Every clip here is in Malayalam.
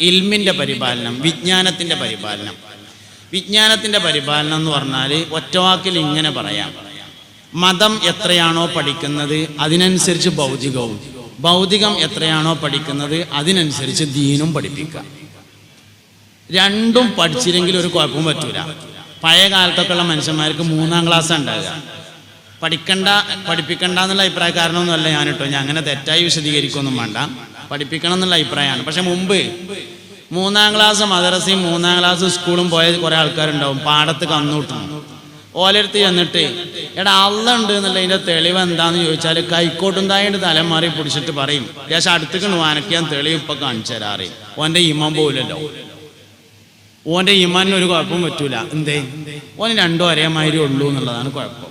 ഇൽമിന്റെ പരിപാലനം വിജ്ഞാനത്തിന്റെ പരിപാലനം. വിജ്ഞാനത്തിന്റെ പരിപാലനം എന്ന് പറഞ്ഞാൽ ഒറ്റവാക്കിൽ ഇങ്ങനെ പറയാം. മതം എത്രയാണോ പഠിക്കുന്നത് അതിനനുസരിച്ച് ഭൗതികവും. ഭൗതികം എത്രയാണോ പഠിക്കുന്നത് അതിനനുസരിച്ച് ദീനും പഠിപ്പിക്കുക. രണ്ടും പഠിച്ചില്ലെങ്കിൽ ഒരു കുഴപ്പവും പറ്റൂല. പഴയ കാലത്തൊക്കെ ഉള്ള മനുഷ്യന്മാർക്ക് മൂന്നാം ക്ലാസ് ഉണ്ടാകുക പഠിക്കണ്ട പഠിപ്പിക്കണ്ട എന്നുള്ള അഭിപ്രായക്കാരനൊന്നുമല്ല ഞാൻ കേട്ടോ ഞാൻ അങ്ങനെ തെറ്റായി വിശദീകരിക്കൊന്നും വേണ്ട. പഠിപ്പിക്കണം എന്നുള്ള അഭിപ്രായമാണ്. പക്ഷെ മുമ്പ് മൂന്നാം ക്ലാസ് മദ്രസയും മൂന്നാം ക്ലാസ് സ്കൂളും പോയ കുറേ ആൾക്കാരുണ്ടാവും. പാടത്ത് കന്നൂട്ടും ഓലടുത്ത് ചെന്നിട്ട് എടാ അള്ള ഉണ്ട് എന്നുള്ളതിന്റെ തെളിവ് എന്താന്ന് ചോദിച്ചാൽ കൈക്കോട്ടും തായിട്ട് തലമാറി പിടിച്ചിട്ട് പറയും. ദേശം അടുത്തേക്ക് വാനക്കാൻ തെളിവ് ഇപ്പൊ കാണിച്ചു തരാറി. ഓന്റെ ഇമ്മം പോലല്ലോ ഓന്റെ ഇമാനിന് ഒരു കുഴപ്പം പറ്റൂല. എന്തേ? ഓന് രണ്ടും ഒരേമാതിരി ഉള്ളൂ എന്നുള്ളതാണ് കുഴപ്പം.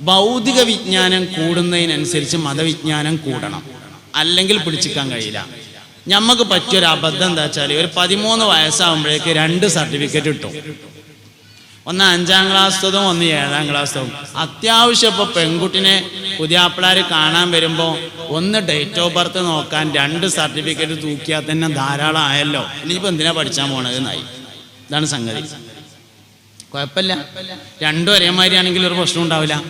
ഭൗതിക വിജ്ഞാനം കൂടുന്നതിനനുസരിച്ച് മതവിജ്ഞാനം കൂടണം. അല്ലെങ്കിൽ പിടിച്ചിക്കാൻ കഴിയില്ല. ഞമ്മക്ക് പറ്റിയൊരു അബദ്ധം എന്താ വെച്ചാൽ ഒരു പതിമൂന്ന് വയസ്സാകുമ്പോഴേക്ക് രണ്ട് സർട്ടിഫിക്കറ്റ് കിട്ടും. ഒന്ന് അഞ്ചാം ക്ലാസ്സതും ഒന്ന് ഏഴാം ക്ലാസ്സതും അത്യാവശ്യം ഇപ്പോൾ പെൺകുട്ടിനെ പുതിയാപ്പിളാർ കാണാൻ വരുമ്പോൾ ഒന്ന് ഡേറ്റ് ഓഫ് ബർത്ത് നോക്കാൻ രണ്ട് സർട്ടിഫിക്കറ്റ് തൂക്കിയാൽ തന്നെ ധാരാളം ആയല്ലോ ഇനിയിപ്പോൾ എന്തിനാ പഠിച്ചാൽ പോണത് എന്നായി. ഇതാണ് സംഗതി. കുഴപ്പമില്ല. രണ്ടും ഒരേമാതിരി ആണെങ്കിൽ ഒരു പ്രശ്നം ഉണ്ടാവില്ല.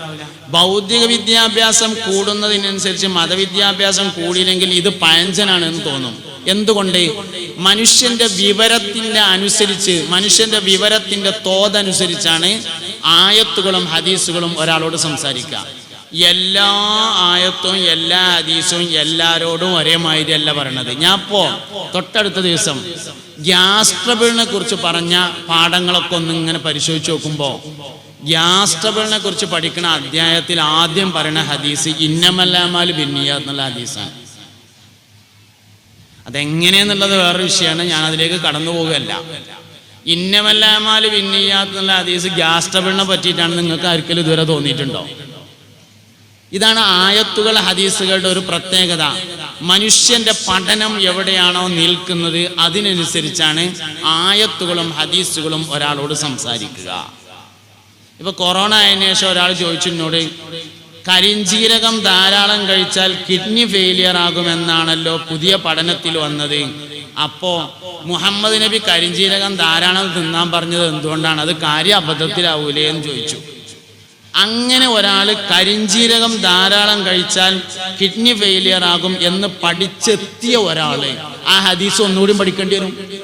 ഭൗതിക വിദ്യാഭ്യാസം കൂടുന്നതിനനുസരിച്ച് മതവിദ്യാഭ്യാസം കൂടിയില്ലെങ്കിൽ ഇത് പഴഞ്ചനാണ് എന്ന് തോന്നും. എന്തുകൊണ്ട്? മനുഷ്യന്റെ വിവരത്തിന്റെ അനുസരിച്ച് മനുഷ്യന്റെ വിവരത്തിന്റെ തോതനുസരിച്ചാണ് ആയത്തുകളും ഹദീസുകളും ഒരാളോട് സംസാരിക്കുക. എല്ലാ ആയത്തും എല്ലാ ഹദീസും എല്ലാരോടും ഒരേമാതിരി അല്ല പറയണത്. ഞാൻ ഇപ്പോ തൊട്ടടുത്ത ദിവസം ഗ്യാസ് ട്രബിളിനെ കുറിച്ച് പറഞ്ഞ പാഠങ്ങളൊക്കെ ഒന്ന് ഇങ്ങനെ പരിശോധിച്ച് നോക്കുമ്പോൾ ഗ്യാസ് ട്രബിളിനെ കുറിച്ച് പഠിക്കുന്ന അധ്യായത്തിൽ ആദ്യം പറയുന്ന ഹദീസ് ഇന്നമല്ലാമാൽ ഭിന്നിയ എന്നുള്ള ഹദീസാണ്. അതെങ്ങനെയെന്നുള്ളത് വേറൊരു വിഷയമാണ്. ഞാൻ അതിലേക്ക് കടന്നു പോകുകയല്ല ഇന്നമല്ലാമാൽ ബിന്നിയ എന്നുള്ള ഹദീസ് ഗ്യാസ് ട്രബിളിനെ പറ്റിയിട്ടാണ് നിങ്ങൾക്ക് ആർക്കെങ്കിലും ഇതുവരെ തോന്നിയിട്ടുണ്ടോ? ഇതാണ് ആയത്തുകൾ ഹദീസുകളുടെ ഒരു പ്രത്യേകത. മനുഷ്യന്റെ പഠനം എവിടെയാണോ നിൽക്കുന്നത് അതിനനുസരിച്ചാണ് ആയത്തുകളും ഹദീസുകളും ഒരാളോട് സംസാരിക്കുക. ഇപ്പൊ കൊറോണ ആയതിനു ശേഷം ഒരാൾ ചോദിച്ചു എന്നോട് കരിഞ്ചീരകം ധാരാളം കഴിച്ചാൽ കിഡ്നി ഫെയിലിയർ ആകുമെന്നാണല്ലോ പുതിയ പഠനത്തിൽ വന്നത്. അപ്പോ മുഹമ്മദ് നബി കരിഞ്ചീരകം ധാരാളം തിന്നാൻ പറഞ്ഞത് എന്തുകൊണ്ടാണ്? അത് കാര്യ അബദ്ധത്തിലാവൂലേ? എന്ന് ചോദിച്ചു. അങ്ങനെ ഒരാൾ കരിഞ്ജീരകം ധാരാളം കഴിച്ചാൽ കിഡ്നി ഫെയിലിയർ ആകും എന്ന് പഠിച്ചെത്തിയ ഒരാൾ ആ ഹദീസ് ഒന്നുകൂടി പഠിക്കേണ്ടി വരും.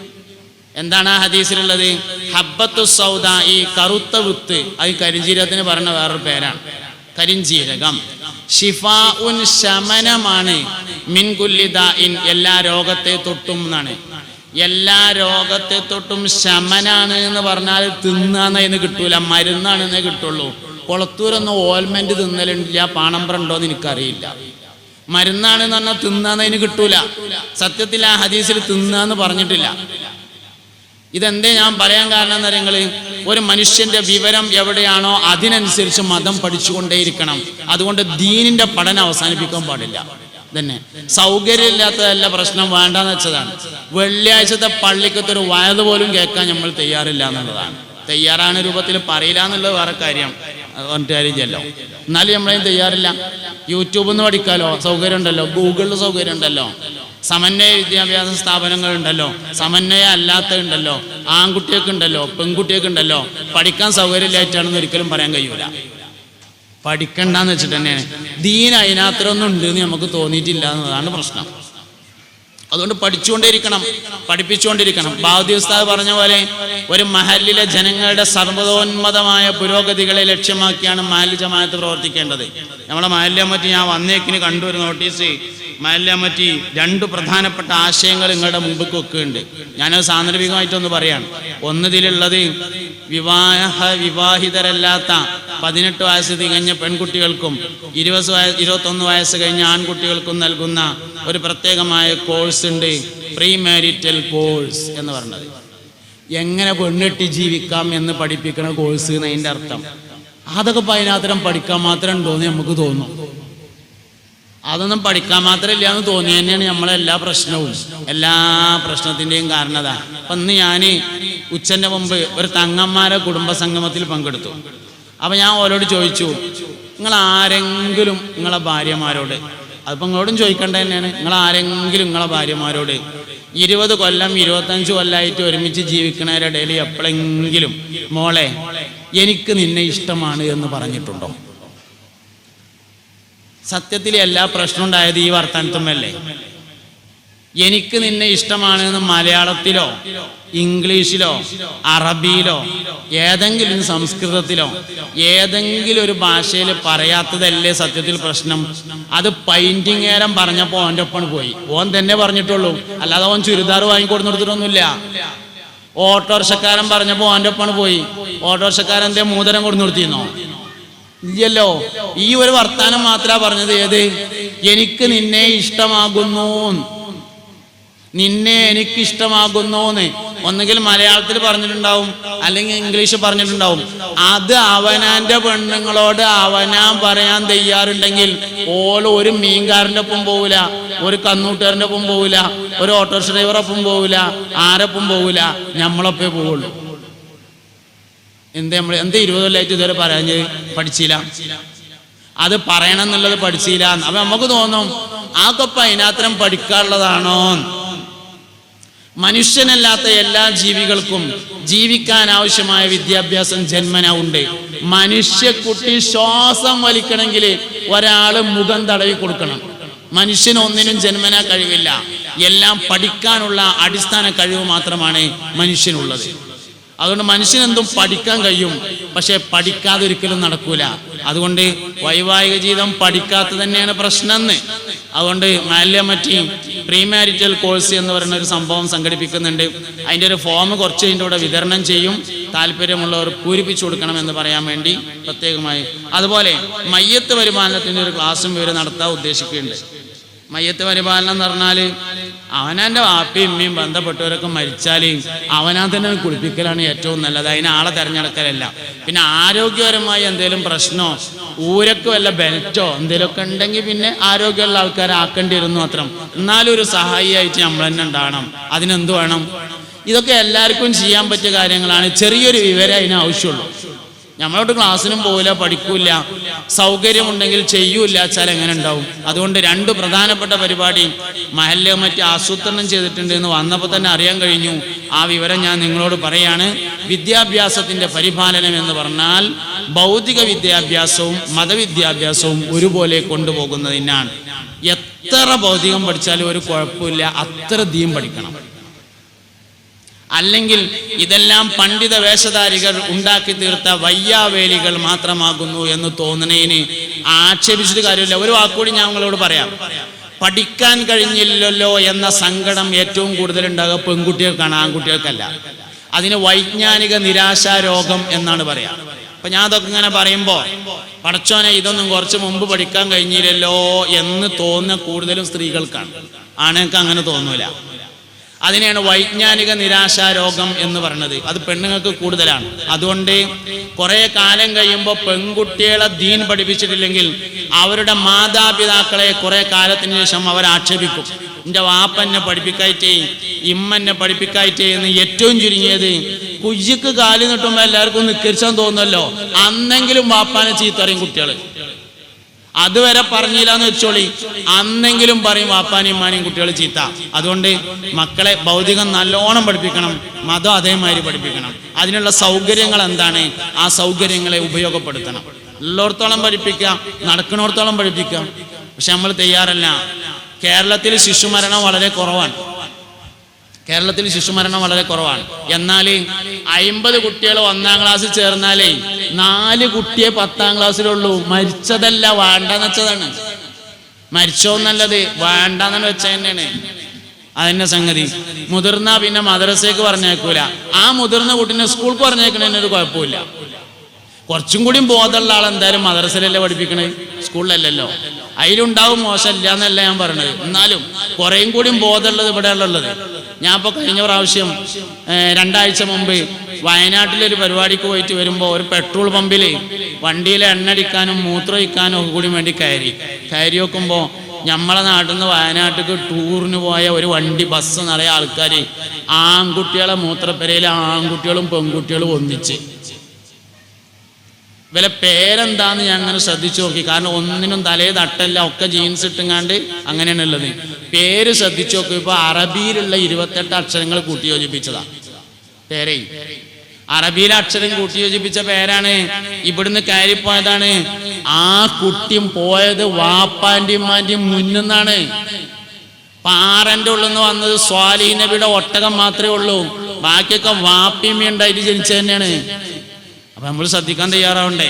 എന്താണ് ആ ഹദീസിലുള്ളത്? ഹബ്ബത്തു സൗദ ഈ കറുത്ത വിത്ത്. അത് കരിഞ്ജീരകത്തിന് പറഞ്ഞ വേറൊരു പേരാണ്. കരിഞ്ജീരകം ഷിഫാ ഉൻ ശമനമാണ് മിൻകുല്ലിദ ഇൻ എല്ലാ രോഗത്തെ തൊട്ടും എന്നാണ്. എല്ലാ രോഗത്തെ തൊട്ടും ശമനാണ് എന്ന് പറഞ്ഞാൽ തിന്നാന്ന് കിട്ടൂല. മരുന്നാണെന്നേ കിട്ടുള്ളൂ. കൊളത്തൂരൊന്നും ഓൽമെന്റ് തിന്നലുണ്ടില്ല പാണമ്പറുണ്ടോ എന്ന് എനിക്കറിയില്ല. മരുന്നാണെന്ന് പറഞ്ഞാൽ തിന്നാന്നതിന് കിട്ടൂല. സത്യത്തിൽ ആ ഹദീസിൽ തിന്നാന്ന് പറഞ്ഞിട്ടില്ല. ഇതെന്തേ ഞാൻ പറയാൻ കാരണം എന്താ നിങ്ങൾ ഒരു മനുഷ്യന്റെ വിവരം എവിടെയാണോ അതിനനുസരിച്ച് മതം പഠിച്ചുകൊണ്ടേയിരിക്കണം. അതുകൊണ്ട് ദീനിന്റെ പഠനം അവസാനിപ്പിക്കാൻ പാടില്ല. തന്നെ സൗകര്യമില്ലാത്തതല്ല പ്രശ്നം വേണ്ടെന്ന് വെച്ചതാണ്. വെള്ളിയാഴ്ചത്തെ പള്ളിക്കത്തെ ഒരു വയത് പോലും കേൾക്കാൻ നമ്മൾ തയ്യാറില്ല എന്നുള്ളതാണ്. തയ്യാറാണ് രൂപത്തിൽ പറയില്ല എന്നുള്ളത് വേറെ കാര്യം. കാര്യമില്ലല്ലോ എന്നാലും നമ്മളതിന് തയ്യാറില്ല. യൂട്യൂബിൽ പഠിക്കാലോ. സൗകര്യം ഉണ്ടല്ലോ ഗൂഗിളിൽ സൗകര്യം ഉണ്ടല്ലോ സമന്വയ വിദ്യാഭ്യാസ സ്ഥാപനങ്ങൾ ഉണ്ടല്ലോ സമന്വയ അല്ലാത്ത ഉണ്ടല്ലോ ആൺകുട്ടിയൊക്കെ ഉണ്ടല്ലോ. പെൺകുട്ടിയൊക്കെ ഉണ്ടല്ലോ. പഠിക്കാൻ സൗകര്യമില്ലായിട്ടാണെന്ന് ഒരിക്കലും പറയാൻ കഴിയൂല. പഠിക്കണ്ടെന്ന് വെച്ചിട്ട് തന്നെയാണ്. ദീൻ അതിനകത്തൊന്നും ഉണ്ട് എന്ന് നമുക്ക് തോന്നിയിട്ടില്ല എന്നതാണ് പ്രശ്നം. അതുകൊണ്ട് പഠിച്ചുകൊണ്ടിരിക്കണം പഠിപ്പിച്ചുകൊണ്ടിരിക്കണം. ബാഹുദി ഉസ്താദ് പറഞ്ഞ പോലെ ഒരു മഹലിലെ ജനങ്ങളുടെ സർവതോന്മതമായ പുരോഗതികളെ ലക്ഷ്യമാക്കിയാണ് മഹൽ ജമാഅത്ത് പ്രവർത്തിക്കേണ്ടത്. നമ്മളെ മഹലിനെ പറ്റി ഞാൻ വന്നേക്കിന് കണ്ടു ഒരു നോട്ടീസ്. മഹലിനെ പറ്റി രണ്ട് പ്രധാനപ്പെട്ട ആശയങ്ങൾ നിങ്ങളുടെ മുമ്പ് വെക്കുന്നുണ്ട്. ഞാനത് സാന്ദർഭികമായിട്ടൊന്ന് പറയാണ് ഒന്നതിലുള്ളത് വിവാഹ വിവാഹിതരല്ലാത്ത പതിനെട്ട് വയസ്സ് തികഞ്ഞ പെൺകുട്ടികൾക്കും ഇരുപത് വയസ്സ് ഇരുപത്തൊന്ന് വയസ്സ് കഴിഞ്ഞ ആൺകുട്ടികൾക്കും നൽകുന്ന ഒരു പ്രത്യേകമായ കോഴ്സ് ഉണ്ട് പ്രീ മാരിറ്റൽ കോഴ്സ് എന്ന് പറഞ്ഞത്. എങ്ങനെ പെണ്ണിട്ട് ജീവിക്കാം എന്ന് പഠിപ്പിക്കുന്ന കോഴ്സ് എന്നതിന്റെ അർത്ഥം. അതൊക്കെ പതിനാത്തരം പഠിക്കാൻ മാത്രം ഉണ്ടോയെന്ന് നമുക്ക് തോന്നും. അതൊന്നും പഠിക്കാൻ മാത്രമില്ല എന്ന് തോന്നി തന്നെയാണ് നമ്മളെ എല്ലാ പ്രശ്നവും. എല്ലാ പ്രശ്നത്തിന്റെയും കാരണത അപ്പം ഇന്ന് ഞാൻ ഉച്ചന്റെ മുമ്പ് ഒരു തങ്ങന്മാരെ കുടുംബ സംഗമത്തിൽ പങ്കെടുത്തു. അപ്പം ഞാൻ ഓരോട് ചോദിച്ചു നിങ്ങൾ ആരെങ്കിലും നിങ്ങളെ ഭാര്യമാരോട്? അതിപ്പോൾ നിങ്ങളോടും ചോദിക്കേണ്ട തന്നെയാണ് നിങ്ങൾ ആരെങ്കിലും നിങ്ങളെ ഭാര്യമാരോട്? ഇരുപത് കൊല്ലം ഇരുപത്തഞ്ച് കൊല്ലമായിട്ട് ഒരുമിച്ച് ജീവിക്കണവരിടയിൽ എപ്പോഴെങ്കിലും മോളെ എനിക്ക് നിന്നെ ഇഷ്ടമാണ് എന്ന് പറഞ്ഞിട്ടുണ്ടോ? സത്യത്തിൽ എല്ലാ പ്രശ്നം ഉണ്ടായത് ഈ വർത്തമാനത്തുമല്ലേ എനിക്ക് നിന്നെ ഇഷ്ടമാണ് എന്ന് മലയാളത്തിലോ ഇംഗ്ലീഷിലോ അറബിയിലോ ഏതെങ്കിലും സംസ്കൃതത്തിലോ ഏതെങ്കിലും ഒരു ഭാഷയിൽ പറയാത്തതല്ലേ സത്യത്തിൽ പ്രശ്നം? അത് പൈന്റിങ് നേരം പറഞ്ഞപ്പോൾ ഓന്റെ ഒപ്പം പോയി. ഓൻ തന്നെ പറഞ്ഞിട്ടുള്ളൂ. അല്ലാതെ ഓൻ ചുരിദാർ വാങ്ങിക്കൊടുന്നിടത്തിട്ടൊന്നുമില്ല ഓട്ടോറിക്ഷക്കാരൻ പറഞ്ഞപ്പോൾ ഓന്റെ ഒപ്പം പോയി. ഓട്ടോറിക്ഷക്കാരൻ എന്തേ മൂതരം കൊടുന്നു നിർത്തിയിരുന്നോ ഇല്ലല്ലോ. ഈ ഒരു വർത്താനം മാത്രമാണ് പറഞ്ഞത്. ഏത്? എനിക്ക് നിന്നെ ഇഷ്ടമാകുന്നു. നിന്നെ എനിക്കിഷ്ടമാകുന്നോന്ന്. ഒന്നുകിൽ മലയാളത്തിൽ പറഞ്ഞിട്ടുണ്ടാവും അല്ലെങ്കിൽ ഇംഗ്ലീഷ് പറഞ്ഞിട്ടുണ്ടാവും. അത് അവനാന്റെ പെണ്ണുങ്ങളോട് അവനാൻ പറയാൻ തയ്യാറുണ്ടെങ്കിൽ ഓല ഒരു മീൻകാരന്റെ ഒപ്പം പോവില്ല ഒരു കന്നൂട്ടുകാരന്റെ ഒപ്പം പോവില്ല ഒരു ഓട്ടോറിക്ഷ ഡ്രൈവറൊപ്പം പോവില്ല ആരൊപ്പം പോവില്ല നമ്മളൊപ്പേ പോവുള്ളൂ. എന്ത് നമ്മൾ എന്ത് ഇരുപത് കൊല്ലമായിട്ട് ഇതുവരെ പറയാഞ്ഞ് പഠിച്ചില്ല? അത് പറയണം എന്നുള്ളത് പഠിച്ചില്ല അപ്പൊ നമുക്ക് തോന്നും ആ കൊപ്പ അതിനാത്രം പഠിക്കാനുള്ളതാണോ മനുഷ്യനല്ലാത്ത എല്ലാ ജീവികൾക്കും ജീവിക്കാൻ ആവശ്യമായ വിദ്യാഭ്യാസം ജന്മന ഉണ്ട് മനുഷ്യക്കുട്ടി ശ്വാസം വലിക്കണമെങ്കിൽ ഒരാൾ മുഖം തടവി കൊടുക്കണം. മനുഷ്യന് ഒന്നിനും ജന്മന കഴിവില്ല. എല്ലാം പഠിക്കാനുള്ള അടിസ്ഥാന കഴിവ് മാത്രമാണ് മനുഷ്യനുള്ളത്. അതുകൊണ്ട് മനുഷ്യനെന്തും പഠിക്കാൻ കഴിയും. പക്ഷെ പഠിക്കാതെ ഒരിക്കലും നടക്കൂല. അതുകൊണ്ട് വൈവാഹിക ജീവിതം പഠിക്കാത്ത തന്നെയാണ് പ്രശ്നം എന്ന് അതുകൊണ്ട് മാല്യമറ്റി പ്രീ മാരിറ്റൽ കോഴ്സ് എന്ന് പറയുന്ന ഒരു സംഭവം സംഘടിപ്പിക്കുന്നുണ്ട്. അതിന്റെ ഒരു ഫോം കുറച്ച് അതിന്റെ കൂടെ വിതരണം ചെയ്യും. താല്പര്യമുള്ളവർ പൂരിപ്പിച്ചു കൊടുക്കണം എന്ന് പറയാൻ വേണ്ടി പ്രത്യേകമായി. അതുപോലെ മയ്യത്ത് വരുമാനത്തിന്റെ ഒരു ക്ലാസ്സും ഇവർ നടത്താൻ ഉദ്ദേശിക്കുന്നുണ്ട്. മയ്യത്ത് പരിപാലനം എന്ന് പറഞ്ഞാൽ അവനാന്റെ വാപ്പയും ഉമ്മയും ബന്ധപ്പെട്ടവരൊക്കെ മരിച്ചാൽ അവനാ തന്നെ കുളിപ്പിക്കലാണ് ഏറ്റവും നല്ലത്. അതിന് ആളെ തിരഞ്ഞെടുക്കലല്ല. പിന്നെ ആരോഗ്യപരമായി എന്തെങ്കിലും പ്രശ്നമോ ഊരക്ക് വല്ല ബെൽറ്റോ എന്തെങ്കിലുമൊക്കെ ഉണ്ടെങ്കിൽ പിന്നെ ആരോഗ്യമുള്ള ആൾക്കാരെ ആക്കേണ്ടി മാത്രം. എന്നാലും ഒരു സഹായിയായിട്ട് നമ്മൾ തന്നെ ഉണ്ടാവണം അതിനെന്ത് വേണം? ഇതൊക്കെ എല്ലാവർക്കും ചെയ്യാൻ പറ്റിയ കാര്യങ്ങളാണ്. ചെറിയൊരു വിവരം അതിന് ആവശ്യമുള്ളൂ. നമ്മളോട് ക്ലാസ്സിനും പോവില്ല പഠിക്കൂല സൗകര്യമുണ്ടെങ്കിൽ ചെയ്യൂല വെച്ചാൽ എങ്ങനെ ഉണ്ടാവും? അതുകൊണ്ട് രണ്ട് പ്രധാനപ്പെട്ട പരിപാടി മഹല്ല മറ്റ് ആസൂത്രണം ചെയ്തിട്ടുണ്ട് എന്ന് വന്നപ്പോൾ തന്നെ അറിയാൻ കഴിഞ്ഞു. ആ വിവരം ഞാൻ നിങ്ങളോട് പറയാണ്. വിദ്യാഭ്യാസത്തിന്റെ പരിപാലനം എന്ന് പറഞ്ഞാൽ ഭൗതിക വിദ്യാഭ്യാസവും മതവിദ്യാഭ്യാസവും ഒരുപോലെ കൊണ്ടുപോകുന്നതിനാണ്. എത്ര ഭൗതികം പഠിച്ചാലും ഒരു കുഴപ്പമില്ല അത്ര ദീം പഠിക്കണം. അല്ലെങ്കിൽ ഇതെല്ലാം പണ്ഡിത വേഷധാരികൾ ഉണ്ടാക്കി തീർത്ത വയ്യാവേലികൾ മാത്രമാകുന്നു എന്ന് തോന്നുന്നതിന് ആക്ഷേപിച്ചിട്ട് കാര്യമില്ല. ഒരു വാക്കുകൂടി ഞാൻ നിങ്ങളോട് പറയാം. പഠിക്കാൻ കഴിഞ്ഞില്ലല്ലോ എന്ന സങ്കടം ഏറ്റവും കൂടുതൽ ഉണ്ടാകുക പെൺകുട്ടികൾക്കാണ് ആൺകുട്ടികൾക്കല്ല. അതിന് വൈജ്ഞാനിക നിരാശാരോഗം എന്നാണ് പറയാം. അപ്പൊ ഞാൻ അതൊക്കെ ഇങ്ങനെ പറയുമ്പോ പടച്ചോനെ ഇതൊന്നും കുറച്ച് മുമ്പ് പഠിക്കാൻ കഴിഞ്ഞില്ലല്ലോ എന്ന് തോന്നുന്ന കൂടുതലും സ്ത്രീകൾക്കാണ്. ആണുങ്ങൾക്ക് അങ്ങനെ തോന്നൂല. അതിനെയാണ് വൈജ്ഞാനിക നിരാശാരോഗം എന്ന് പറയുന്നത് അത് പെണ്ണുങ്ങൾക്ക് കൂടുതലാണ്. അതുകൊണ്ട് കുറെ കാലം കഴിയുമ്പോൾ പെൺകുട്ടികളെ ദീൻ പഠിപ്പിച്ചിട്ടില്ലെങ്കിൽ അവരുടെ മാതാപിതാക്കളെ കുറെ കാലത്തിന് ശേഷം അവർ ആക്ഷേപിക്കും. എന്റെ വാപ്പന്നെ പഠിപ്പിക്കായിട്ടേ ഇമ്മന്നെ പഠിപ്പിക്കായിട്ടേ എന്ന് ഏറ്റവും ചുരുങ്ങിയത് കുജിക്ക് കാലിൽ നിട്ടുമ്പോൾ എല്ലാവർക്കും നിക്കരിച്ചാൻ തോന്നുമല്ലോ അന്നെങ്കിലും വാപ്പാനെ ചീത്തറിയും കുട്ടികൾ അതുവരെ പറഞ്ഞില്ല എന്ന് വെച്ചോളി. അന്നെങ്കിലും പറയും വാപ്പാനെയും മാനെയും കുട്ടികൾ ചീത്ത. അതുകൊണ്ട് മക്കളെ ഭൗതികം നല്ലോണം പഠിപ്പിക്കണം. മതം അതേമാതിരി പഠിപ്പിക്കണം. അതിനുള്ള സൗകര്യങ്ങൾ എന്താണ്? ആ സൗകര്യങ്ങളെ ഉപയോഗപ്പെടുത്തണം. ഉള്ളിടത്തോളം പഠിപ്പിക്കാം നടക്കുന്നിടത്തോളം പഠിപ്പിക്കാം പക്ഷെ നമ്മൾ തയ്യാറല്ല. കേരളത്തിൽ ശിശുമരണം വളരെ കുറവാണ്. കേരളത്തിൽ ശിശുമരണം വളരെ കുറവാണ്. എന്നാൽ അയിമ്പത് കുട്ടികൾ ഒന്നാം ക്ലാസ്സിൽ ചേർന്നാലേ നാല് കുട്ടിയെ പത്താം ക്ലാസ്സിലുള്ളൂ. മരിച്ചതല്ല വേണ്ടെന്ന് വെച്ചതാണ്. മരിച്ചോന്നല്ലത് വേണ്ടെന്ന് വെച്ച തന്നെയാണ്. അതിന്റെ സംഗതി. മുതിർന്ന പിന്നെ മദ്രസയ്ക്ക് പറഞ്ഞേക്കൂല ആ മുതിർന്ന കുട്ടീനെ സ്കൂൾക്ക് പറഞ്ഞേക്കണതിന് ഒരു കുഴപ്പമില്ല. കുറച്ചും കൂടി ബോധമുള്ള ആൾ എന്തായാലും മദ്രസയിലല്ലേ പഠിപ്പിക്കണേ? സ്കൂളിലല്ലല്ലോ. അതിലുണ്ടാവും മോശമില്ല എന്നല്ല ഞാൻ പറയണത്. എന്നാലും കുറേയും കൂടി ബോധമുള്ളത് ഇവിടെയുള്ളത് ഞാൻ ഇപ്പോൾ കഴിഞ്ഞ പ്രാവശ്യം രണ്ടാഴ്ച മുമ്പ് വയനാട്ടിലൊരു പരിപാടിക്ക് പോയിട്ട് വരുമ്പോൾ ഒരു പെട്രോൾ പമ്പിൽ വണ്ടിയിൽ എണ്ണടിക്കാനും മൂത്രമൊഴിക്കാനും ഒക്കെ കൂടി വേണ്ടി കയറി. കയറി നോക്കുമ്പോൾ നമ്മളെ നാട്ടിൽ നിന്ന് വയനാട്ടിലേക്ക് ടൂറിന് പോയ ഒരു വണ്ടി ബസ് നിറയെ ആൾക്കാർ ആൺകുട്ടികളെ മൂത്രപ്പെരയിൽ ആൺകുട്ടികളും പെൺകുട്ടികളും ഒന്നിച്ച്. ഇവലെ പേരെന്താന്ന് ഞാൻ അങ്ങനെ ശ്രദ്ധിച്ചു നോക്കി. കാരണം ഒന്നിനും തലേ തട്ടല്ല. ഒക്കെ ജീൻസ് ഇട്ടുങ്ങാണ്ട് അങ്ങനെയാണ് ഉള്ളത് പേര് ശ്രദ്ധിച്ചു നോക്കി. ഇപ്പൊ അറബിയിലുള്ള ഇരുപത്തെട്ട് അക്ഷരങ്ങൾ കൂട്ടിയോജിപ്പിച്ചതാ. പേരേ. അറബിയിലെ അക്ഷരം കൂട്ടിയോജിപ്പിച്ച പേരാണ്. ഇവിടുന്ന് കയറിപ്പോയതാണ്. ആ കുട്ടിയും പോയത് വാപ്പാന്റെയും മാന്റെയും മുന്നാണ് പാറന്റെ ഉള്ളിൽ നിന്ന് വന്നത് സ്വാലീനബിയുടെ ഒട്ടകം മാത്രമേ ഉള്ളൂ. ബാക്കിയൊക്കെ വാപ്പിമ്മ ഉണ്ടായിട്ട് ജനിച്ചു തന്നെയാണ്. അപ്പൊ നമ്മൾ ശ്രദ്ധിക്കാൻ തയ്യാറാവണ്ടേ?